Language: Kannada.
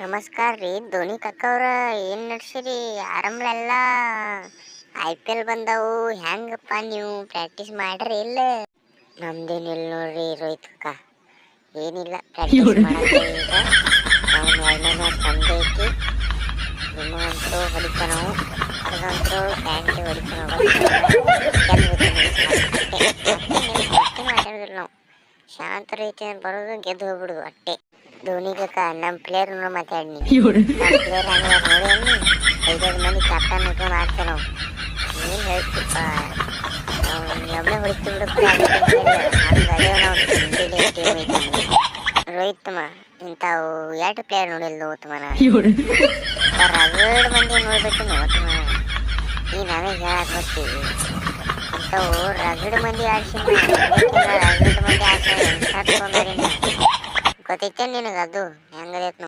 ನಮಸ್ಕಾರ ರೀ. ಧೋನಿ ಕಕ್ಕವ್ರ ಏನು ನಡ್ಸಿರಿ? ಆರಾಮ್ಲೆಲ್ಲ ಐ ಪಿ ಎಲ್ ಬಂದವು. ಹೆಂಗಪ್ಪ ನೀವು? ಪ್ರಾಕ್ಟೀಸ್ ಮಾಡ್ರಿ ಇಲ್ಲ? ನಮ್ದೇನಿಲ್ಲ ನೋಡ್ರಿ ರೋಹಿತ್ ಕಕ್ಕ ಏನಿಲ್ಲ ಪ್ರಾಕ್ಟೀಸ್ ಎರಡನೇ ಮ್ಯಾಚ್ ನಮ್ದೇ ಐತಿ ನಿಮಗಂತೂ ಹೊಡಿತ ನಾವು. ಅದಂತೂ ಪ್ಯಾಂಟ್ ಹೊಡಿತ ನಾವು. ಶಾಂತ ರೀತಿಯಿಂದ ಬರೋದು ಗೆದ್ದು ಹೋಗ್ಬಿಡುದು ಅಟ್ಟೆ ಧೋನಿ ಕಕ್ಕ ನಮ್ಮ ಪ್ಲೇಯರ್ ನೋಡಿ ಮಾತಾಡಿ ಪ್ಲೇಯರ್ ಹಂಗೆ ನೋಡಿ ಐದೈದು ಮಂದಿ ಕ್ಯಾಪ್ಟನ್ ಇಟ್ಕೊಂಡು ಆಡ್ತೇವೆ ನಾವು. ಏನು ಹೇಳ್ತಿಪ್ಪ. ಒಮ್ಮೆ ಹೊಡಿತು ಬಿಡಪ್ಪ ರೋಹಿತ್ ತಮ್ಮ ಇಂಥವು ಎರಡು ಪ್ಲೇಯರ್ ನೋಡಿಲ್ಲ ನೋತಮ್ಮ ರಗಡ್ ಮಂದಿ ನೋಡ್ಬೇಕು ನೋತಮ್ಮ ಈ ನಾವೇ ಹೇಳಕ್ ಬರ್ತೀವಿ. ಇಂಥವು ರಗಡ್ ಮಂದಿ ಆಡ್ಸಿ ರಗಡ್ ಮಂದಿ ಆಡ್ಸಿ ಗೊತ್ತೈತೆ ನಿನಗೆ ಅದು? ಹೆಂಗದೈತೆ